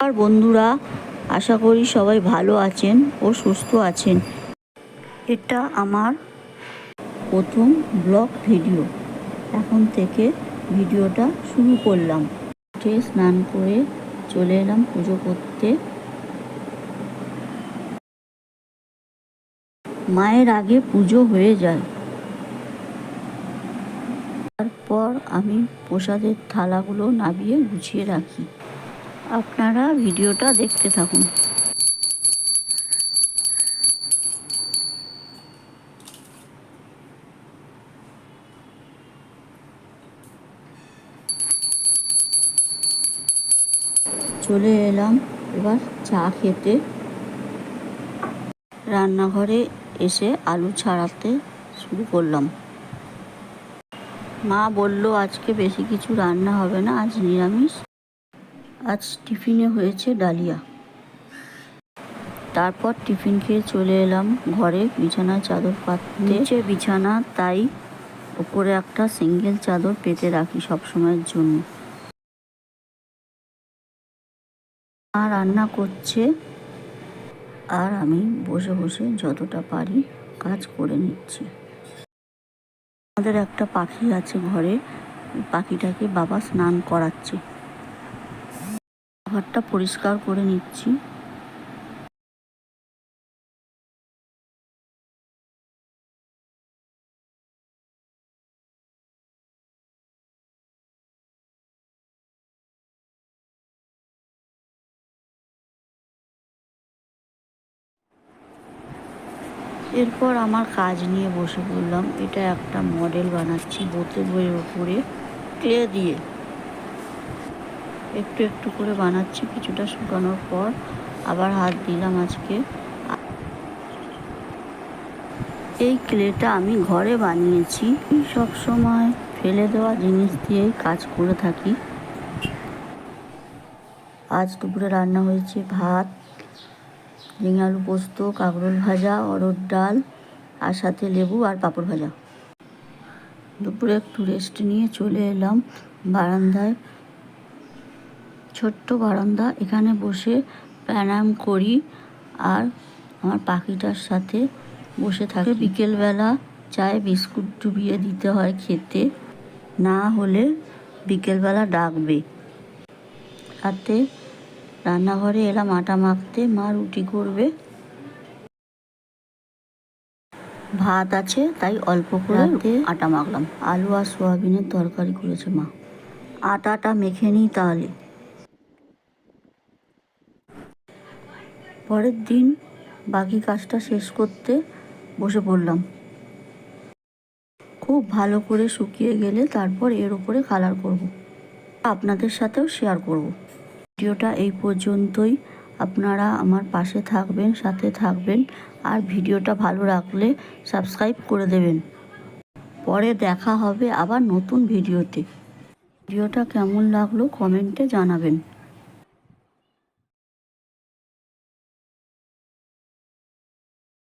আর বন্ধুরা, আশা করি সবাই ভালো আছেন ও সুস্থ আছেন। এটা আমার প্রথম ব্লগ ভিডিও। এখন থেকে ভিডিওটা শুরু করলাম। উঠে স্নান করে চলে এলাম পুজো করতে। মায়ের আগে পুজো হয়ে যায়। তারপর আমি প্রসাদের থালাগুলো নামিয়ে গুছিয়ে রাখি। আপনারা ভিডিওটা দেখতে থাকুন। চলে এলাম এবার চা খেতে। রান্নাঘরে এসে আলু ছাড়াতে শুরু করলাম। মা বলল, আজকে বেশি কিছু রান্না হবে না, আজ নিরামিষ। আজ টিফিনে হয়েছে ডালিয়া। তারপর টিফিন খেয়ে চলে এলাম ঘরে। বিছানায় চাদর পাততে। বিছানা, তাই উপরে একটা সিঙ্গেল চাদর পেতে রাখি সব সময়ের জন্য। মা রান্না করছে। আর আমি বসে বসে যতটা পারি কাজ করে নিচ্ছি। আমাদের একটা পাখি আছে ঘরে। পাখিটাকে বাবা স্নান করাচ্ছে। ঘরটা পরিষ্কার করে নিচ্ছি। এরপর আমার কাজ নিয়ে বসে পড়লাম। এটা একটা মডেল বানাচ্ছি বোতল বইয়ের ওপরে ক্লে দিয়ে। একটু একটু করে বানাচ্ছি, কিছুটা শুকানোর পর আবার হাত দিলাম আজকে। এই ক্লেটা আমি ঘরে বানিয়েছি, সব সময় ফেলে দেওয়া জিনিস দিয়েই কাজ করে থাকি। আজ দুপুরে রান্না হয়েছে ভাত, ঝিঙে আলু পোস্ত, কাঁকরোল ভাজা অরড় ডাল আর সাথে লেবু আর পাঁপড় ভাজা। দুপুরে একটু রেস্ট নিয়ে চলে এলাম বারান্দায়। ছোট্ট বারান্দা। এখানে বসে প্রাণায়াম করি আর আমার পাখিটার সাথে বসে থাকে। বিকেলবেলা চায়ে বিস্কুট ডুবিয়ে দিতে হয় খেতে। না হলে বিকেলবেলা ডাকবে। রাতে রান্নাঘরে এলাম আটা মাখতে মা রুটি করবে। ভাত আছে তাই অল্প করে আটা মাখলাম। আলু আর সোয়াবিনের তরকারি করেছে মা। আটাটা মেখে নিই তাহলে। পরের দিন বাকি কাজটা শেষ করতে বসে পড়লাম। খুব ভালো করে শুকিয়ে গেলে তারপর এর উপরে কালার করব। আপনাদের সাথেও শেয়ার করব। ভিডিওটা এই পর্যন্তই। আপনারা আমার পাশে থাকবেন, সাথে থাকবেন। আর ভিডিওটা ভালো রাখলে সাবস্ক্রাইব করে দেবেন। পরে দেখা হবে আবার নতুন ভিডিওতে। ভিডিওটা কেমন লাগল কমেন্টে জানাবেন।